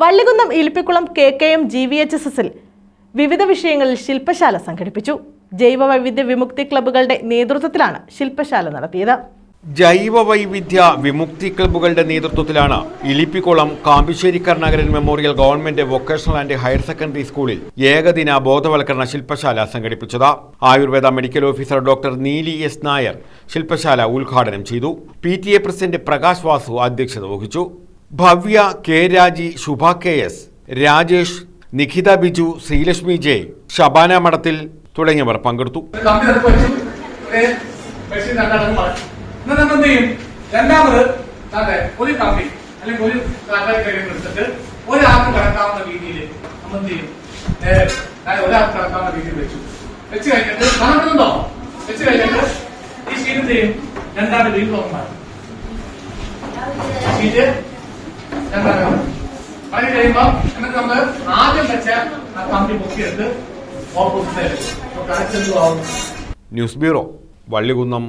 Vallikunnam Ilippikulam K K M G V H S എസിൽ വിവിധ വിഷയങ്ങളിൽ ശില്പശാല സംഘടിപ്പിച്ചു. ജൈവ വൈവിധ്യ വിമുക്തി ക്ലബ്ബുകളുടെ നേതൃത്വത്തിലാണ് ശില്പശാല നടത്തിയത്. ജൈവ വൈവിധ്യ വിമുക്തി ക്ലബ്ബുകളുടെ നേതൃത്വത്തിലാണ് Ilippikulam Kampissery Karunakaran memorial government vocational and higher secondary സ്കൂളിൽ ഏകദിന ബോധവൽക്കരണ ശില്പശാല സംഘടിപ്പിച്ചത്. Ayurveda medical officer doctor Neeli S Nair ശില്പശാല ഉദ്ഘാടനം ചെയ്തു. പി പ്രസിഡന്റ് പ്രകാശ് വാസു അധ്യക്ഷത വഹിച്ചു. Bhavya K Raji Shubha K S Rajesh Nikhitha Biju Sreelakshmi J Shabana Madathil തുടങ്ങിയവർ പങ്കെടുത്തു. രണ്ടാമത് ഒരു ഒരു ഒരാൾക്ക് രീതിയിൽ നമ്മൾ ഈ രണ്ടാമത് മടങ്ങി കഴിയുമ്പോൾ എന്നിട്ട് നമ്മൾ ആദ്യം വെച്ച ആ കമ്പി പൊക്കിയെടുത്ത് ഓപ്പോസിറ്റ് ആവും ന്യൂസ് ബ്യൂറോ വള്ളികുന്നം.